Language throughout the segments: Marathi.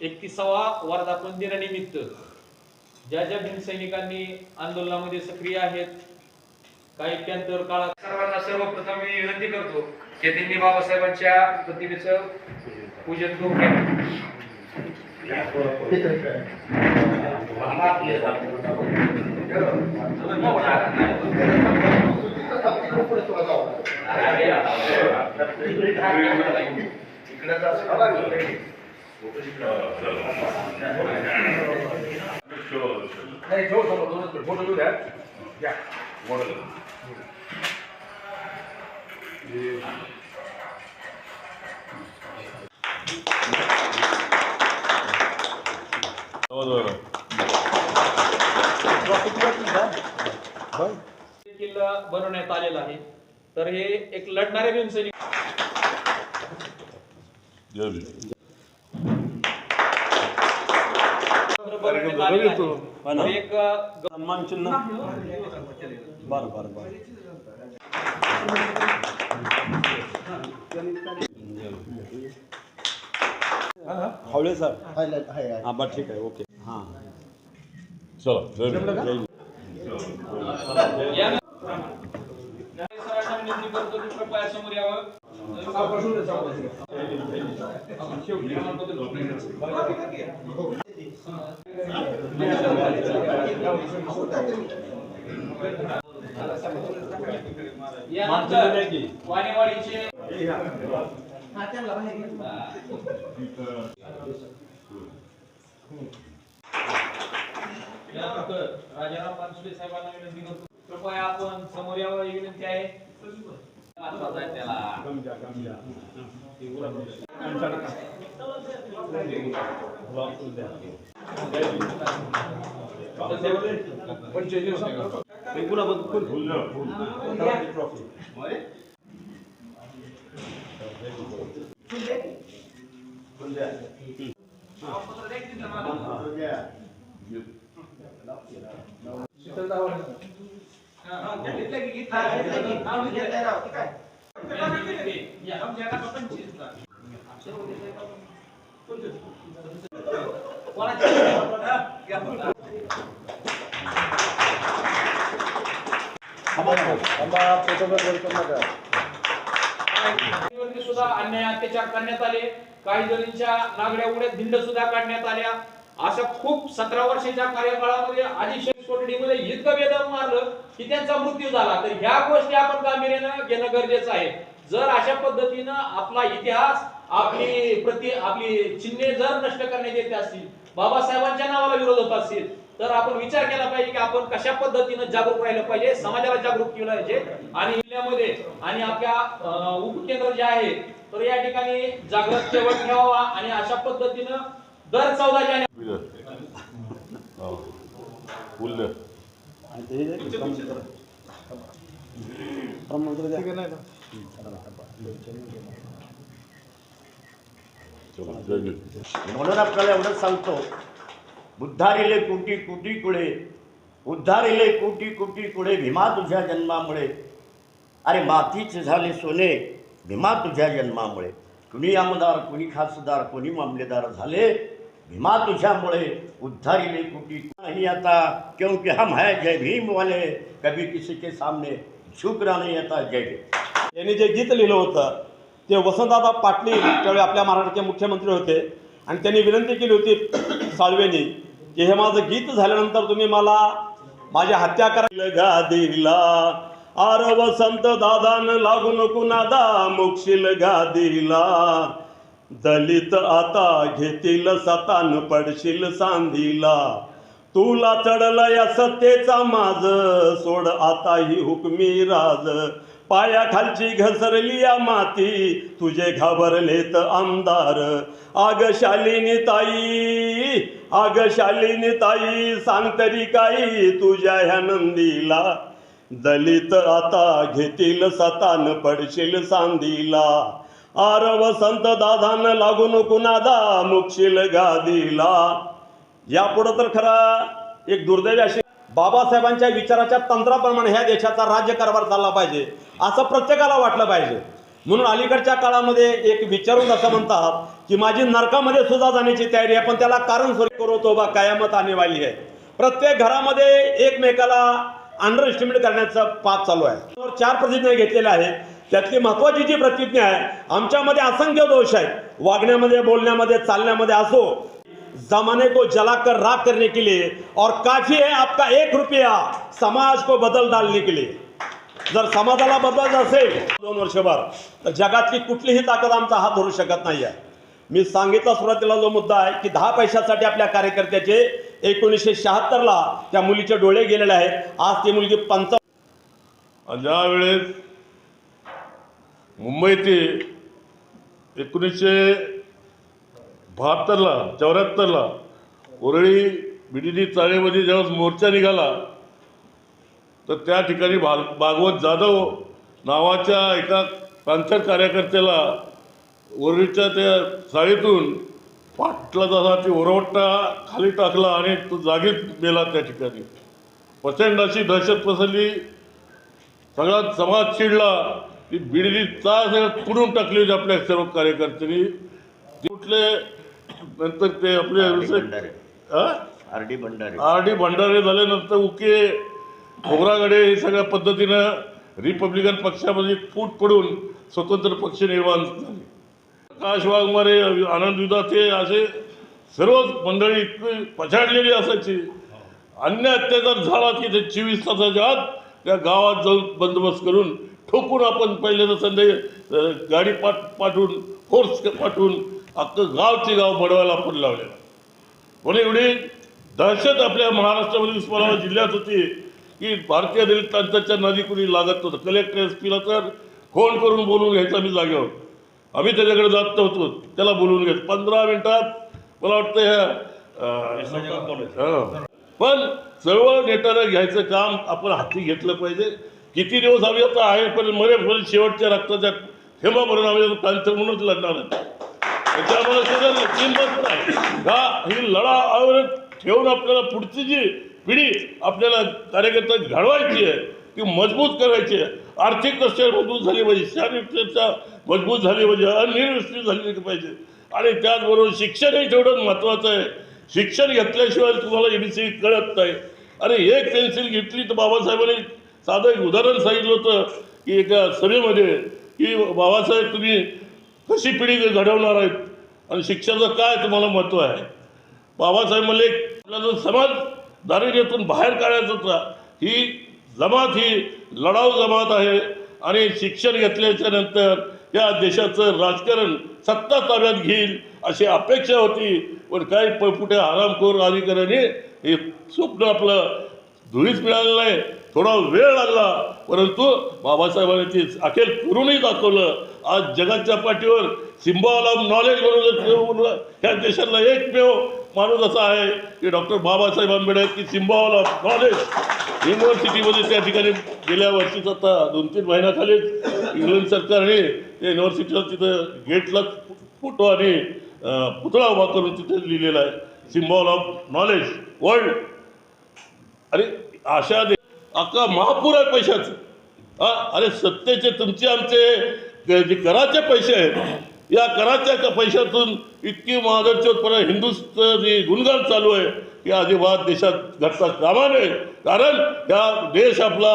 एकतीसावा वर्धापन दिनानिमित्त ज्या ज्या भीमसैनिकांनी आंदोलनामध्ये सक्रिय आहेत काही काळात सर्वांना सर्वप्रथम मी विनंती करतो की त्यांनी बाबासाहेबांच्या प्रतिमेचं पूजन करून देखील बनवण्यात आलेलं आहे तर हे एक लढणारे भीमसैनिक बनवण्यात आलेलं आहे. तर एक ग- सन्मान चिन्ह बरं बरं बरं हावळे सर हां बरं ठीक आहे ओके हां या सरांना विनंती करतो की कृपया समोर यावं वाणीवाडीचे यानंतर राजाराम पानसुले साहेबांना विनंती करतो. कृपया आपण समोर यावं विनंती आहे. 그러면 सुद्धा अन्याय अत्याचार करण्यात आले. काही जणींच्या नागड्या उड्या धिंड सुद्धा काढण्यात आल्या. अशा खूप सतरा वर्षाच्या कार्यकाळामध्ये अधीक्षक कोठडीमध्ये इतकं वेदन मारलं की त्यांचा मृत्यू झाला. तर ह्या गोष्टी आपण गांभीर्यानं घेणं गरजेचं आहे. जर अशा पद्धतीनं आपला इतिहास आपली प्रति आपली चिन्हे जर नष्ट करण्यात येत असतील बाबासाहेबांच्या नावाला विरोध होत असतील तर आपण विचार केला पाहिजे की आपण कशा पद्धतीनं जागरूक राहिलं पाहिजे समाजाला जागरूक केलं पाहिजे आणि जिल्ह्यामध्ये आणि आपल्या उपकेंद्र जे आहे तर या ठिकाणी जागृत ठेवत ठेवावा आणि अशा पद्धतीनं दर चौदा जानेवारी. म्हणून आपल्याला एवढंच सांगतो बुद्धारिले कोटी कोटी कुळे उद्धारिले कोटी कोटी कुळे भीमा तुझ्या जन्मामुळे अरे मातीचे झाले सोने भीमा तुझ्या जन्मामुळे कुणी आमदार कुणी खासदार कुणी मामलेदार झाले भीमा तुझ्यामुळे उद्धारिले कोटी नहीं आता. क्योंकि हम है जय भीम वाले? कभी किसी के सामने झुकना नहीं आता. जय भीम. यांनी जे गीत लिहिलं होतं ते वसंतदादा पाटील त्यावेळी आपल्या महाराष्ट्राचे मुख्यमंत्री होते. आणि त्यांनी विनंती केली होती साळवेनी की हे माझं गीत झाल्यानंतर तुम्ही मला माझी हत्या करायला गादीला आर वसंत दादान लागू नको नादा मोक्षील गादीला दलित आता घेतील सतान पडशील सांधीला. तुला चढला या सत्तेचा माझ सोड आता ही हुकमी राज. पायाखालची घसरली या माती. तुझे घाबरलेत आमदार. आग शालिनी ताई आग शालिनी ताई सांग तरी काही तुझ्या ह्या नंदीला. दलित आता घेतील सतान पडशील सांधीला. आरव संत दादान लागू कुणादा नादा मुक्षील गादीला. यापुढं तर खरा एक दुर्दैवी अशी बाबासाहेबांच्या विचाराच्या तंत्राप्रमाणे ह्या देशाचा राज्यकारभार चालला पाहिजे असं प्रत्येकाला वाटलं पाहिजे. म्हणून अलीकडच्या काळामध्ये एक विचारून असं म्हणतात की माझी नरकामध्ये सुद्धा जाण्याची तयारी आहे पण त्याला कारण स्वरूप करो बा कायमत आणेवाली आहे. प्रत्येक घरामध्ये एकमेकाला अंडर एस्टिमेट करण्याचा पाप चालू आहे. चार प्रतिज्ञा घेतलेल्या आहेत. त्यातली महत्वाची जी प्रतिज्ञा आहे आमच्यामध्ये असंख्य दोष आहेत. वागण्यामध्ये बोलण्यामध्ये चालण्यामध्ये असो. जमाने को जलाकर राख करने के लिए और काफी है आपका एक रुपया समाज को बदल डालने के लिए. जर समाजाला बदलायचं असेल दोन वर्षभर तर जगातली कुठलीही ताकद आमचा हात धरू शकत नाही आहे. मी सांगितला सुरुवातीला जो मुद्दा आहे की दहा पैशासाठी आपल्या कार्यकर्त्याचे एकोणीसशे शहात्तरला त्या मुलीचे डोळे गेलेले आहेत. आज ती मुलगी पंच ज्यावेळेस मुंबई ते एकोणीसशे बहात्तरला चौऱ्याहत्तरला उरळी बिडिनी चाळेमध्ये जेव्हा मोर्चा निघाला तर त्या ठिकाणी भा भागवत जाधव नावाच्या एका पांथर कार्यकर्त्याला उरळीच्या त्या चाळीतून पाटला जसा ती ओरवट्टा खाली टाकला आणि तो जागीच मेला त्या ठिकाणी. प्रचंड अशी दहशत पसरली. सगळा समाज चिडला. ती बिडली सगळं तुडून टाकली होती आपल्या सर्व कार्यकर्त्यांनी. कुठले नंतर ते आपले हा? R D Bhandare. R D Bhandare झाल्यानंतर उके खोबरागडे हे सगळ्या पद्धतीनं रिपब्लिकन पक्षामध्ये फूट पडून स्वतंत्र पक्ष निर्माण झाले. प्रकाश वाघमारे आनंद विदाते असे सर्वच मंडळी इतकी पछाडलेली असायची. अन्य अत्याचार झाला की ते चोवीस तासाच्या आत त्या गावात जाऊन बंदोबस्त करून ठोकून आपण पहिल्यांदा संध्याकाळी अं, गाडी पाठ पाठवून फोर्स पाठवून अख्खं गावचे गाव बडवायला आपण लावलेलं. म्हणून एवढी दहशत आपल्या महाराष्ट्रामध्ये उस्मानाबाद जिल्ह्यात होती की भारतीय दलित प्रांताच्या नदी कुणी लागत नव्हतं. कलेक्टर एस पीला तर फोन करून बोलून घ्यायचा आम्ही जागेवर. आम्ही त्याच्याकडे जात नव्हतो. त्याला बोलवून घ्यायचं. पंधरा मिनिटात मला वाटतं ह्या पण चळवळ नेटानं घ्यायचं काम आपण हाती घेतलं पाहिजे. किती दिवस आम्ही आता आहे पण मरेपर्यंत शेवटच्या रक्ताच्या थेंबापर्यंत आम्ही कॅन्सर म्हणूनच लढणार आहे. त्याच्यामुळे सगळं किंमत नाही का ही लढा आवरत ठेवून आपल्याला पुढची जी पिढी आपल्याला कार्यकर्ता घडवायची आहे ती मजबूत करायची आहे. आर्थिकदृष्ट्या मजबूत झाली पाहिजे शारीरिकदृष्ट्या मजबूत झाली पाहिजे अनिर्विष्ट झाली पाहिजे. आणि त्याचबरोबर शिक्षणही तेवढंच महत्त्वाचं आहे. शिक्षण घेतल्याशिवाय तुम्हाला एबीसी कळत नाही. अरे एक पेन्सिल घेतली तर बाबासाहेबांनी साधं एक उदाहरण सांगितलं होतं की एका सभेमध्ये की बाबासाहेब तुम्ही कशी पिढी घडवणार आहेत आणि शिक्षणाचं काय तुम्हाला महत्त्व आहे? बाबासाहेब म्हणले आपला जो समाज दारिद्र्यातून बाहेर काढायचा होता ही जमात ही लढाऊ जमात आहे आणि शिक्षण घेतल्याच्या नंतर या देशाचं राजकारण सत्ता ताब्यात घेईल अशी अपेक्षा होती. पण काही प कुठे आरामखोर अधिकाऱ्यांनी हे स्वप्न आपलं धुळीच मिळालं नाही. थोडा वेळ लागला. परंतु बाबासाहेबांनी ते अखेर करूनही दाखवलं. आज जगाच्या पाठीवर सिम्बॉल ऑफ नॉलेज म्हणून ह्या देशातला एकमेव माणूस असा आहे की डॉक्टर बाबासाहेब आंबेडकर की सिम्बॉल ऑफ नॉलेज युनिव्हर्सिटीमध्ये त्या ठिकाणी गेल्या वर्षीच आता दोन तीन महिन्याखालीच इंग्लंड सरकारने त्या युनिव्हर्सिटीला तिथं गेटला फोटो आणि पुतळा उभा करून तिथे लिहिलेला आहे. सिम्बॉल ऑफ नॉलेज वर्ल्ड अरे अशा अख्खा महापूर आहे पैशाचं. हा अरे सत्तेचे तुमचे आमचे जे कराचे पैसे आहेत या कराच्या पैशातून इतकी महादरचोतपणा हिंदुस्त जे गुणगान चालू आहे की अजिबात देशात घटता कामा नये कारण या देश आपला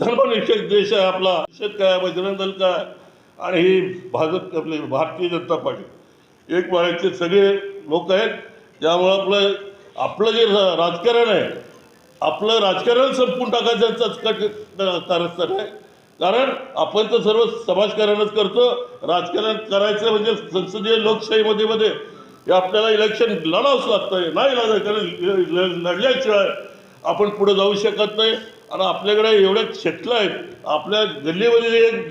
धर्मनिषेक देश आहे आपला. निषेध काय बजरंग दल काय आणि ही भाजप आपली भारतीय जनता पार्टी. एक वाड्याचे सगळे लोक आहेत त्यामुळं आपलं आपलं जे राजकारण आहे आपलं राजकारण संपून टाकायचं कारस्थान आहे. कारण आपण तर सर्व समाजकारणच करतो. राजकारण करायचं म्हणजे संसदीय लोकशाहीमध्ये मध्ये हे आपल्याला इलेक्शन लढावंच लागतं नाही लढाय कारण लढल्याशिवाय आपण पुढे जाऊ शकत नाही. आणि आपल्याकडे एवढ्या क्षेत्र आहेत. आपल्या गल्लीमध्ये एक